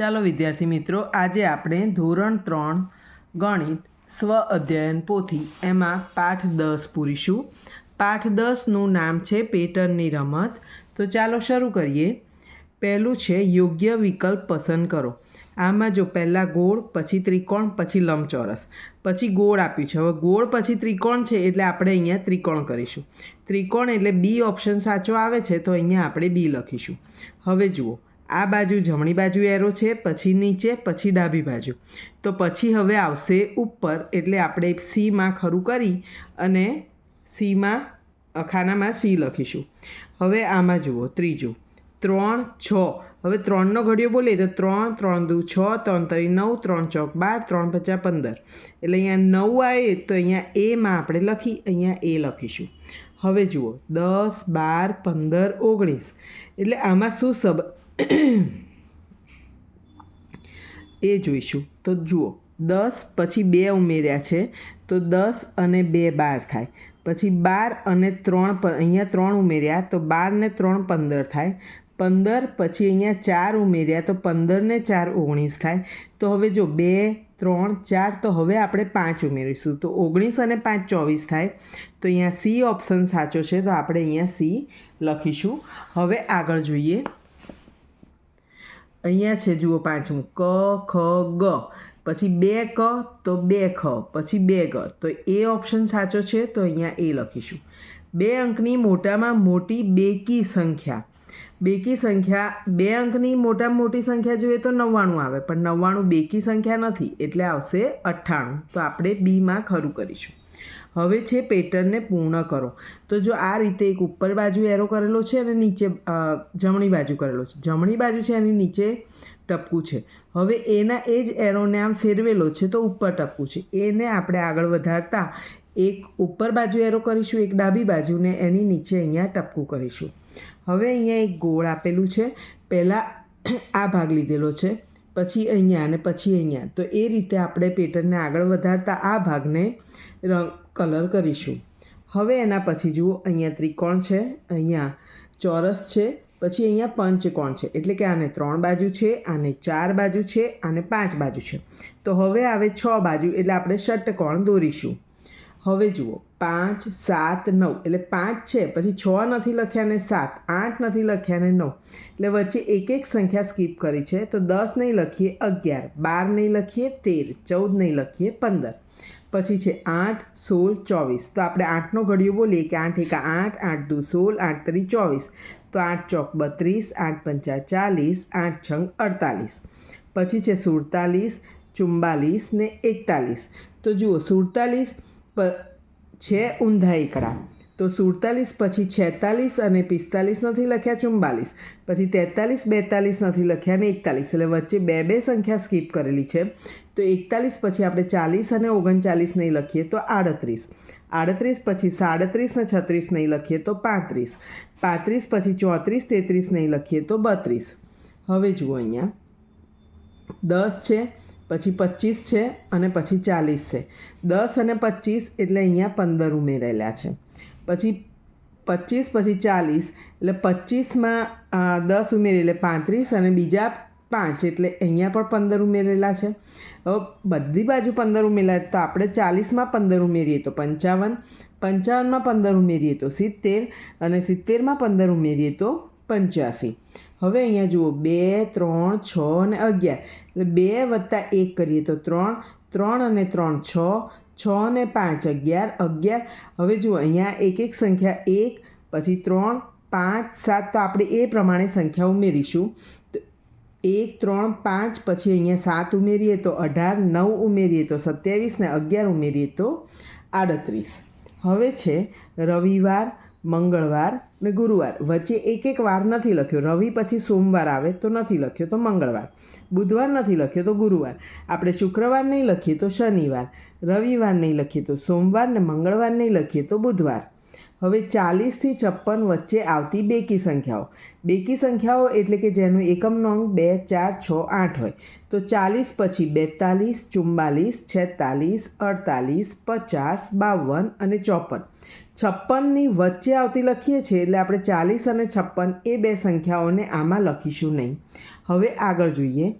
ચાલો વિદ્યાર્થી મિત્રો, આજે આપણે ધોરણ ત્રણ ગણિત સ્વ અધ્યયન પોથી, એમાં પાઠ દસ પૂરીશું. પાઠ દસનું નામ છે પેટર્નની રમત. તો ચાલો શરૂ કરીએ. પહેલું છે, યોગ્ય વિકલ્પ પસંદ કરો. આમાં જો પહેલાં ગોળ, પછી ત્રિકોણ, પછી લંબચોરસ. પછી ગોળ આપ્યું છે. હવે ગોળ, પછી ત્રિકોણ છે એટલે આપણે અહીંયા ત્રિકોણ કરીશું. ત્રિકોણ એટલે બી ઓપ્શન સાચો આવે છે, તો અહીંયા આપણે બી લખીશું. હવે જુઓ. આ બાજુ જમણી બાજુ એરો છે, પછી નીચે, પછી ડાબી બાજુ. તો પછી હવે આવશે ઉપર, એટલે આપણે સીમાં ખરું કરી અને સીમાં ખાનામાં સી લખીશું. હવે આમાં જુઓ, ત્રીજું. ત્રણ, છ. હવે ત્રણનો ઘડિયો બોલીએ તો ત્રણ ત્રણ દુ, છ, ત્રણ, તરી, નવ, ત્રણ, ચોક, બાર, ત્રણ, પચાસ, પંદર. એટલે અહીંયા નવ આવે તો અહીંયા એમાં આપણે લખી, અહીંયા એ લખીશું. હવે જુઓ, દસ, બાર, પંદર, ઓગણીસ. એટલે આમાં શું સબ એ જોઈશું. તો જુઓ, દસ પછી બે ઉમેર્યા છે. તો દસ અને બે બાર થાય. પછી બાર અને ત્રણ અહીંયા ત્રણ ઉમેર્યા, તો બાર ને ત્રણ પંદર થાય. પંદર પછી અહીંયા ચાર ઉમેર્યા, તો પંદર ને ચાર ઓગણીસ થાય. તો હવે જો બે, ત્રણ, ચાર, તો હવે આપણે પાંચ ઉમેરીશું. તો ઓગણીસ અને પાંચ ચોવીસ થાય. તો અહીંયા સી ઓપ્શન સાચો છે, તો આપણે અહીંયા સી લખીશું. હવે આગળ જોઈએ. અહીંયા છે, જુઓ પાંચમું, ક, ખ, ગ. પછી બે ક, તો બે ખ. પછી બે ગ. તો એ ઓપ્શન સાચો છે, તો અહીંયા એ લખીશું. બે અંકની મોટામાં મોટી બેકી સંખ્યા. બેકી સંખ્યા, બે અંકની મોટામાં મોટી સંખ્યા જોઈએ તો નવ્વાણું આવે, પણ નવ્વાણું બેકી સંખ્યા નથી, એટલે આવશે અઠ્ઠાણું. તો આપણે બીમાં ખરું કરીશું. હવે છે પેટર્નને પૂર્ણ કરો. તો જો આ રીતે એક ઉપર બાજુ એરો કરેલો છે અને નીચે જમણી બાજુ કરેલો છે. જમણી બાજુ છે એની નીચે ટપકું છે. હવે એના એ જ એરોને આમ ફેરવેલો છે તો ઉપર ટપકું છે. એને આપણે આગળ વધારતા એક ઉપર બાજુ એરો કરીશું, એક ડાબી બાજુને એની નીચે અહીંયા ટપકું કરીશું. હવે અહીંયા એક ગોળ આપેલું છે. પહેલાં આ ભાગ લીધેલો છે, પછી અહીંયા અને પછી અહીંયા. તો એ રીતે આપણે પેટર્નને આગળ વધારતા આ ભાગને રંગ કલર કરીશું. હવે એના પછી જુઓ, અહીંયા ત્રિકોણ છે, અહીંયા ચોરસ છે, પછી અહીંયા પંચકોણ છે. એટલે કે આને ત્રણ બાજુ છે, આને ચાર બાજુ છે, આને પાંચ બાજુ છે. તો હવે આવે છ બાજુ, એટલે આપણે ષટ્કોણ દોરીશું. હવે જુઓ, પાંચ, સાત, નવ. એટલે પાંચ છે, પછી છ નથી લખ્યા ને સાત, આઠ નથી લખ્યા ને નવ. એટલે વચ્ચે એક એક સંખ્યા સ્કીપ કરી છે. તો દસ નહીં લખીએ અગિયાર, બાર નહીં લખીએ તેર, ચૌદ નહીં લખીએ પંદર. પછી છે આઠ, સોળ, ચોવીસ. તો આપણે આઠનો ઘડિયો બોલીએ કે આઠ એકા આઠ આઠ દુ સોળ, આઠ તરી ચોવીસ. તો આઠ ચોક બત્રીસ, આઠ પંચા ચાલીસ, આઠ છંગ અડતાલીસ. પછી છે સુડતાલીસ ચુમ્બાલીસ ને એકતાલીસ. તો જુઓ, સુડતાલીસ છે ઊંધા એકડા. તો સુડતાલીસ પછી છેતાલીસ અને પિસ્તાલીસ નથી લખ્યા ચુમ્બાલીસ પછી તેતાલીસ, બેતાલીસ નથી લખ્યા અને એકતાલીસ. એટલે વચ્ચે બે બે સંખ્યા સ્કીપ કરેલી છે. તો એકતાલીસ પછી આપણે ચાલીસ અને ઓગણચાલીસ નહીં લખીએ તો આડત્રીસ. આડત્રીસ પછી સાડત્રીસ ને છત્રીસ નહીં લખીએ તો પાંત્રીસ. પાંત્રીસ પછી ચોત્રીસ, તેત્રીસ નહીં લખીએ તો બત્રીસ. હવે જુઓ અહીંયા. દસ છે, પછી પચીસ છે અને પછી ચાલીસ છે. દસ અને પચીસ એટલે અહીંયા પંદર ઉમેરેલા છે. પછી પચીસ પછી ચાલીસ એટલે પચીસમાં દસ ઉમેરી એટલે પાંત્રીસ અને બીજા પાંચ એટલે અહીંયા પણ પંદર ઉમેરેલા છે. બધી બાજુ પંદર ઉમેરેલા તો આપણે ચાલીસમાં પંદર ઉમેરીએ તો પંચાવન, પંચાવનમાં પંદર ઉમેરીએ તો સિત્તેર અને સિત્તેરમાં પંદર ઉમેરીએ તો પંચ્યાસી. હવે અહીંયા જુઓ, બે, ત્રણ, છ અને અગિયાર. એટલે બે વત્તા એક કરીએ તો ત્રણ ત્રણ અને ત્રણ છ છ ને પાંચ, અગિયાર અગિયાર. હવે જુઓ, અહીંયા એક એક સંખ્યા એક, પછી ત્રણ, પાંચ, સાત. તો આપણે એ પ્રમાણે સંખ્યા ઉમેરીશું. એક, ત્રણ, પાંચ, પછી અહીંયા સાત ઉમેરીએ તો અઢાર, નવ ઉમેરીએ તો સત્યાવીસ ને અગિયાર ઉમેરીએ તો આડત્રીસ. હવે છે રવિવાર, મંગળવાર ને ગુરુવાર. વચ્ચે એક એક વાર નથી લખ્યો. રવિ પછી સોમવાર આવે તો નથી લખ્યો તો મંગળવાર. બુધવાર નથી લખ્યો તો ગુરુવાર. આપણે શુક્રવાર નહીં લખીએ તો શનિવાર. રવિવાર નહીં લખીએ તો સોમવાર ને મંગળવાર નહીં લખીએ તો બુધવાર. હવે ચાલીસથી છપ્પન વચ્ચે આવતી બેકી સંખ્યાઓ. બેકી સંખ્યાઓ એટલે કે જેનું એકમનો અંક બે, ચાર, છ, આઠ હોય. તો ચાલીસ પછી બેતાલીસ ચુમ્માલીસ છેતાલીસ, અડતાલીસ, પચાસ, બાવન અને ચોપન. છપ્પનની વચ્ચે આવતી લખીએ છીએ એટલે આપણે ચાલીસ અને છપ્પન એ બે સંખ્યાઓને આમાં લખીશું નહીં. હવે આગળ જોઈએ.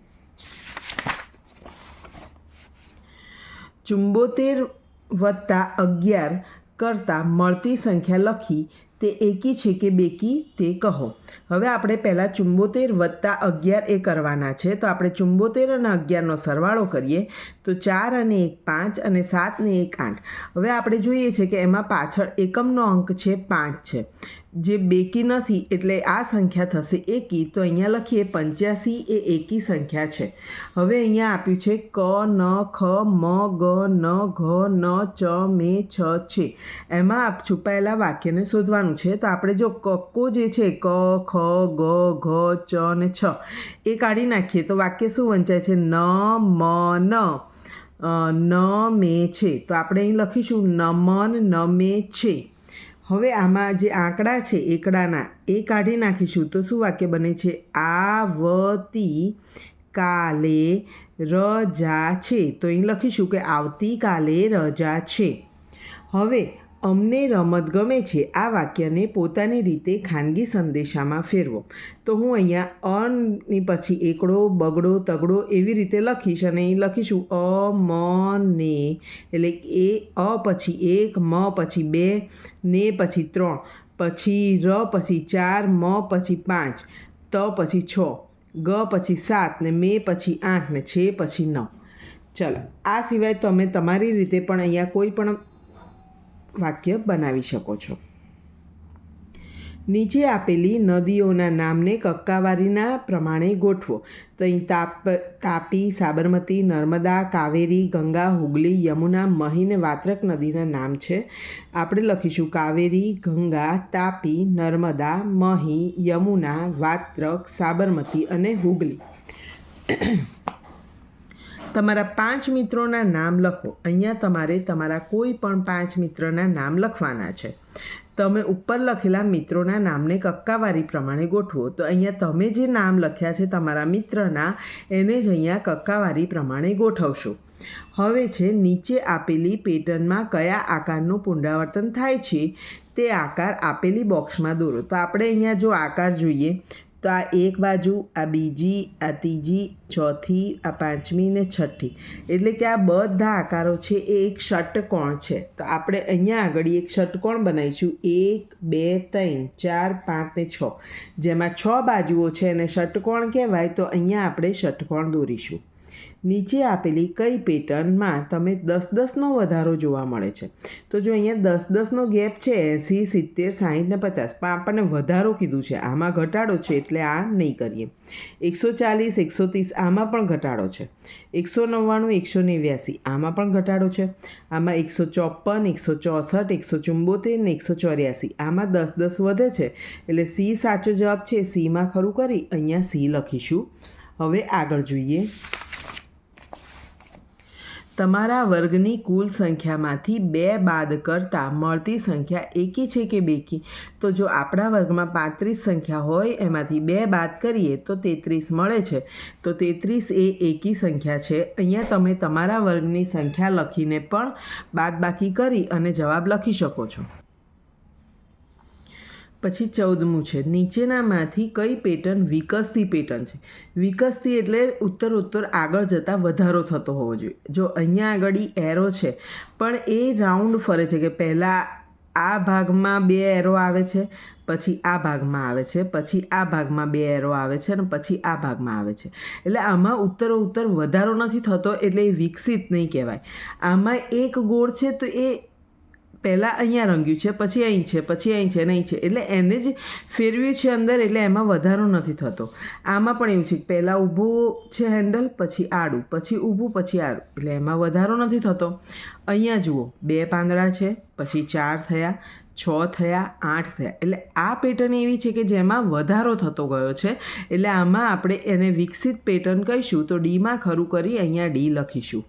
ચુંબોતેર વત્તા અગિયાર કરતાં મળતી સંખ્યા લખી તે એકી છે કે બેકી તે કહો. હવે આપણે પહેલાં ચુંબોતેર વત્તા અગિયાર એ કરવાના છે. તો આપણે ચુંબોતેર અને અગિયારનો સરવાળો કરીએ. તો ચાર અને એક પાંચ અને સાત ને એક આઠ. હવે આપણે જોઈએ છે કે એમાં પાછળ એકમનો અંક છે પાંચ છે. જે બેકી નથી એટલે આ સંખ્યા થશે એકી, તો અહીંયા લખીએ પંચ્યાસી એ એકી સંખ્યા છે. હવે અહીંયા આપ્યું છે ક, ન, ખ, મ, ગ, ન, ઘ, ન, ચ, મે, છ, છે. એમાં આપ છુપાયેલા વાક્યને શોધવાનું છે. તો આપણે જો કક્કો જે છે, ક, ખ, ગ, ઘ, ચ ને છ, એ કાઢી નાખીએ તો વાક્ય શું વંચાય છે? ન, મ, ન. ન, મે, છે. તો આપણે અહીં લખીશું નમન નમે છે. હવે આમાં જે આંકડા છે, એકડાના, એ કાઢી નાખીશું. તો શું વાક્ય બને છે? આવતી કાલે રજા છે. તો અહીં લખીશું કે આવતીકાલે રજા છે. હવે અમને રમત ગમે છે, આ વાક્યને પોતાની રીતે ખાનગી સંદેશામાં ફેરવો. તો હું અહીંયા અની પછી એકડો, બગડો, તગડો એવી રીતે લખીશ અને અહીં લખીશું અ, મ, ને. એટલે એ, અ પછી એક, મ પછી બે, ને પછી ત્રણ, પછી ર પછી ચાર, મ પછી પાંચ, ત પછી છ, ગ પછી સાત, ને મે પછી આઠ, ને છે પછી નવ. ચલો, આ સિવાય તમે તમારી રીતે પણ અહીંયા કોઈ પણ વાક્ય બનાવી શકો છો. નીચે આપેલી નદીઓના નામને કક્કાવારીના પ્રમાણે ગોઠવો. તો અહીં તાપ, તાપી, સાબરમતી, નર્મદા, કાવેરી, ગંગા, હુગલી, યમુના મહી ને વાત્રક નદીના નામ છે. આપણે લખીશું કાવેરી, ગંગા, તાપી, નર્મદા, મહી, યમુના, વાત્રક, સાબરમતી અને હુગલી. તમારા પાંચ મિત્રોના નામ લખો. અહીંયા તમારે તમારા કોઈ પણ પાંચ મિત્રના નામ લખવાના છે. તમે ઉપર લખેલા મિત્રોના નામને કક્કાવારી પ્રમાણે ગોઠવો. તો અહીંયા તમે જે નામ લખ્યા છે તમારા મિત્રના, એને જ અહીંયા કક્કાવારી પ્રમાણે ગોઠવશો. હવે છે, નીચે આપેલી પેટર્નમાં કયા આકારનું પુનરાવર્તન થાય છે, તે આકાર આપેલી બોક્સમાં દોરો. તો આપણે અહીંયા જો આકાર જોઈએ તો આ એક બાજુ, આ બીજી, આ ત્રીજી, ચોથી, આ પાંચમી ને છઠ્ઠી. એટલે કે આ બધા આકારો છે એ એક ષટકોણ છે. તો આપણે અહીંયા આગળ એક ષટકોણ બનાવીશું. એક, બે, ત્રણ, ચાર, પાંચ ને છ. જેમાં છ બાજુઓ છે એને ષટકોણ કહેવાય, તો અહીંયા આપણે ષટકોણ દોરીશું. નીચે આપેલી કઈ પેટર્નમાં તમે દસ દસનો વધારો જોવા મળે છે. તો જો અહીંયા દસ દસનો ગેપ છે, એંસી, સિત્તેર, સાહીઠ ને પચાસ, પણ આપણને વધારો કીધું છે. આમાં ઘટાડો છે એટલે આ નહીં કરીએ. એકસો ચાલીસ, એકસો ત્રીસ, આમાં પણ ઘટાડો છે. એકસો નવ્વાણું, એકસો નેવ્યાસી, આમાં પણ ઘટાડો છે. આમાં એકસો ચોપન એકસો ચોસઠ, એકસો ચુંબોતેર ને એકસો ચોર્યાસી, આમાં દસ દસ વધે છે. એટલે સી સાચો જવાબ છે, સીમાં ખરું કરી, અહીંયા સી લખીશું. હવે આગળ જોઈએ. તમારા વર્ગની કુલ સંખ્યામાંથી બે બાદ કરતાં મળતી સંખ્યા એકી છે કે બેકી? તો જો આપણા વર્ગમાં પાંત્રીસ સંખ્યા હોય, એમાંથી બે બાદ કરીએ તો તેત્રીસ મળે છે. તો તેત્રીસ એ એકી સંખ્યા છે. અહીંયા તમે તમારા વર્ગની સંખ્યા લખીને પણ બાદબાકી કરી અને જવાબ લખી શકો છો. પછી ચૌદમું છે. નીચેનામાંથી કઈ પેટર્ન વિકસતી પેટર્ન છે? વિકસતી એટલે ઉત્તર ઉત્તર આગળ જતાં વધારો થતો હોવો જોઈએ. જો અહીંયા આગળ એરો છે, પણ એ રાઉન્ડ ફરે છે કે પહેલાં આ ભાગમાં બે એરો આવે છે, પછી આ ભાગમાં આવે છે, પછી આ ભાગમાં બે એરો આવે છે અને પછી આ ભાગમાં આવે છે. એટલે આમાં ઉત્તરો ઉત્તર વધારો નથી થતો એટલે એ વિકસિત નહીં કહેવાય. આમાં એક ગોળ છે તો એ પહેલાં અહીંયા રંગ્યું છે, પછી અહીં છે, પછી અહીં છે અને અહીં છે. એટલે એને જ ફેરવ્યું છે અંદર, એટલે એમાં વધારો નથી થતો. આમાં પણ એવું છે કે પહેલાં ઊભું છે હેન્ડલ પછી આડું, પછી ઊભું, પછી આડું. એટલે એમાં વધારો નથી થતો. અહીંયા જુઓ, બે પાંદડા છે, પછી ચાર થયા, છ થયા, આઠ થયા. એટલે આ પેટર્ન એવી છે કે જેમાં વધારો થતો ગયો છે. એટલે આમાં આપણે એને વિકસિત પેટર્ન કહીશું તો ડીમાં ખરું કરી અહીંયા ડી લખીશું.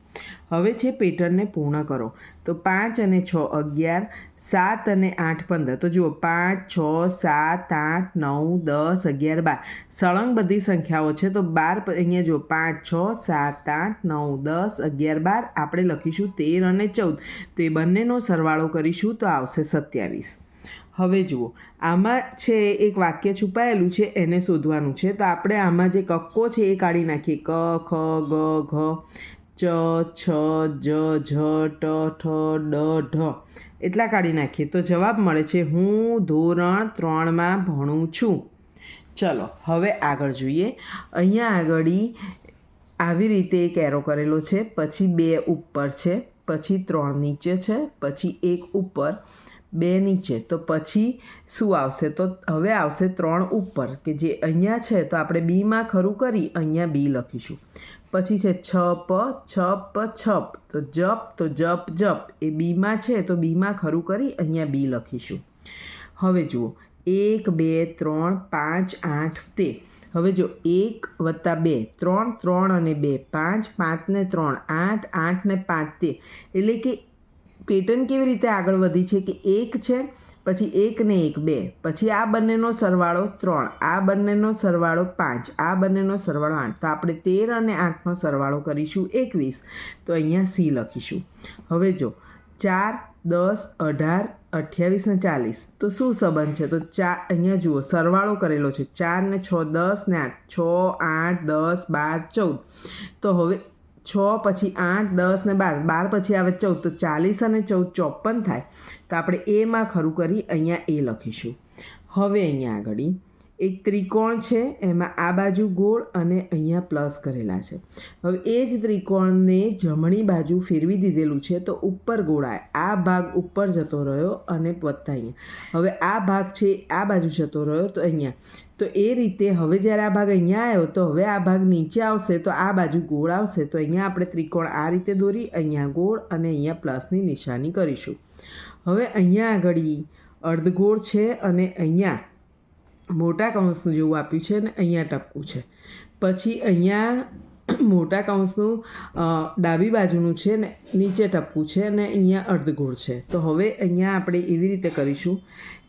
હવે છે પેટર્નને પૂર્ણ કરો. તો પાંચ અને છ અગિયાર, સાત અને આઠ પંદર. તો જુઓ, પાંચ, છ, સાત, આઠ, નવ, દસ, અગિયાર, બાર. સળંગ બધી સંખ્યાઓ છે. તો બાર અહીંયા જુઓ, પાંચ, છ, સાત, આઠ, નવ, દસ, અગિયાર, બાર. આપણે લખીશું તેર અને ચૌદ. તો એ બંનેનો સરવાળો કરીશું તો આવશે સત્યાવીસ. હવે જુઓ, આમાં છે એક વાક્ય છુપાયેલું છે, એને શોધવાનું છે. તો આપણે આમાં જે કક્કો છે એ કાઢી નાખીએ. ક, ખ, ગ, ઘ. ચ, છ, જ ઝ ટ ઠ ડ ઢ. એટલા કાઢી નાખીએ. તો જવાબ મળે છે, હું ધોરણ ત્રણમાં ભણું છું. ચલો, હવે આગળ જોઈએ. અહીંયા આગળ આવી રીતે એક એરો કરેલો છે, પછી બે ઉપર છે, પછી ત્રણ નીચે છે, પછી એક ઉપર, બે નીચે. તો પછી શું આવશે? તો હવે આવશે ત્રણ ઉપર, કે જે અહીંયા છે, તો આપણે બીમાં ખરું કરી, અહીંયા બી લખીશું. પછી છે છ પ છ પ છપ તો જપ તો જપ જપ. એ બીમાં છે તો બીમાં ખરું કરી અહીંયા બી લખીશું. હવે જુઓ. એક, બે, ત્રણ, પાંચ, આઠ, તે. હવે જો એક વત્તા બે. ત્રણ ત્રણ અને બે. પાંચ પાંચ ને ત્રણ. આઠ આઠ ને પાંચ, તે. એટલે કે પેટર્ન કેવી રીતે આગળ વધી છે કે એક છે પછી એક ને એક બે. પછી આ બંનેનો સરવાળો ત્રણ, આ બંનેનો સરવાળો પાંચ, આ બંનેનો સરવાળો આઠ. તો આપણે તેર અને આઠનો સરવાળો કરીશું એકવીસ. તો અહીંયા સી લખીશું. હવે જો, ચાર, દસ, અઢાર, અઠ્યાવીસ ને ચાલીસ. તો શું સંબંધ છે? તો ચા, અહીંયા જુઓ, સરવાળો કરેલો છે. ચાર ને છ, દસ ને આઠ. છ, આઠ, દસ, બાર, ચૌદ. તો હવે છ પછી આઠ, દસ ને બાર. બાર પછી આવે ચૌદ. તો ચાલીસ અને ચૌદ ચોપન થાય. તો આપણે એમાં ખરું કરી અહીંયા એ લખીશું. હવે અહીંયા આગળ એક ત્રિકોણ છે, એમાં આ બાજુ ગોળ અને અહીંયા પ્લસ કરેલા છે. હવે એ જ ત્રિકોણને જમણી બાજુ ફેરવી દીધેલું છે, તો ઉપર ગોળાય આ ભાગ ઉપર જતો રહ્યો અને વધતા અહીંયા. હવે આ ભાગ છે આ બાજુ જતો રહ્યો, તો અહીંયા. તો એ રીતે હવે જ્યારે આ ભાગ અહીંયા આવ્યો, તો હવે આ ભાગ નીચે આવશે, તો આ બાજુ ગોળ આવશે. તો અહીંયા આપણે ત્રિકોણ આ રીતે દોરી, અહીંયા ગોળ અને અહીંયા પ્લસની નિશાની કરીશું. હવે અહીંયા આગળ અર્ધગોળ છે અને અહીંયા મોટા કૌંસનું જેવું આપ્યું છે ને અહીંયા ટપકું છે. પછી અહીંયા મોટા કૌંસનું ડાબી બાજુનું છે ને નીચે ટપકું છે અને અહીંયા અર્ધગોળ છે. તો હવે અહીંયા આપણે એવી રીતે કરીશું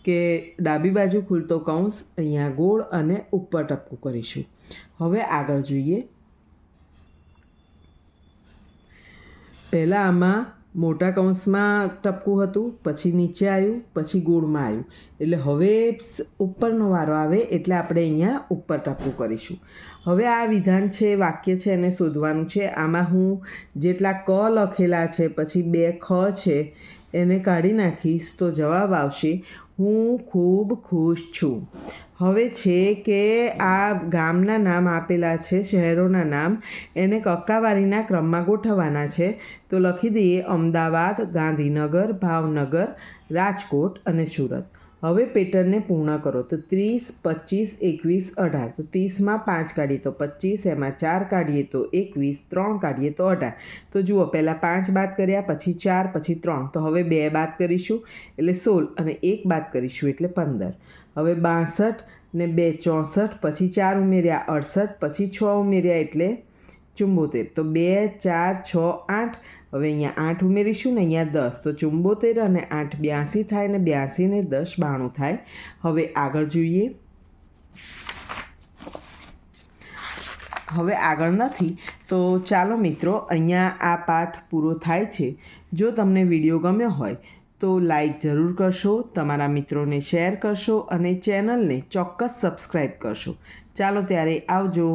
કે ડાબી બાજુ ખુલતો કૌંસ, અહીંયા ગોળ અને ઉપર ટપકું કરીશું. હવે આગળ જોઈએ. પહેલાં આમાં મોટા કૌંસમાં ટપકું હતું, પછી નીચે આવ્યું, પછી ગોળમાં આવ્યું. એટલે હવે ઉપરનો વારો આવે એટલે આપણે અહીંયા ઉપર ટપકું કરીશું. હવે આ વિધાન છે, વાક્ય છે, એને શોધવાનું છે. આમાં હું જેટલા ક લખેલા છે, પછી બે ખ છે એને કાઢી નાખીશ તો જવાબ આવશે, હું ખૂબ ખુશ છું. હવે છે કે આ ગામના નામ આપેલા છે, શહેરોના નામ, એને કક્કાવારીના ક્રમમાં ગોઠવવાના છે. તો લખી દઈએ અમદાવાદ, ગાંધીનગર, ભાવનગર, રાજકોટ અને સુરત. હવે પેટર્નને પૂર્ણ કરો. તો ત્રીસ, પચીસ, એકવીસ, અઢાર. તો ત્રીસમાં પાંચ કાઢીએ તો પચીસ, એમાં ચાર કાઢીએ તો એકવીસ, ત્રણ કાઢીએ તો અઢાર. તો જુઓ, પહેલાં પાંચ બાદ કર્યા, પછી ચાર, પછી ત્રણ. તો હવે બે બાદ કરીશું, એટલે સોળ અને એક બાદ કરીશું, એટલે પંદર. હવે બાસઠ ને બે ચોસઠ, પછી ચાર ઉમેર્યા, અડસઠ, પછી છ ઉમેર્યા, એટલે ચુંબોતેર તો બે, ચાર, છ, આઠ હવે અહીંયા આઠ ઉમેરીશું ને અહીંયા દસ. તો ચુંબોતેર અને આઠ બ્યાસી થાય ને બ્યાસી ને દસ બાણું થાય. હવે આગળ જોઈએ. હવે આગળ નથી. તો ચાલો મિત્રો, અહીંયા આ પાઠ પૂરો થાય છે. જો તમને વીડિયો ગમ્યો હોય, તો લાઈક જરૂર કરશો, તમારા મિત્રોને શેર કરશો અને ચેનલને ચોક્કસ સબસ્ક્રાઈબ કરશો. ચાલો ત્યારે આવજો.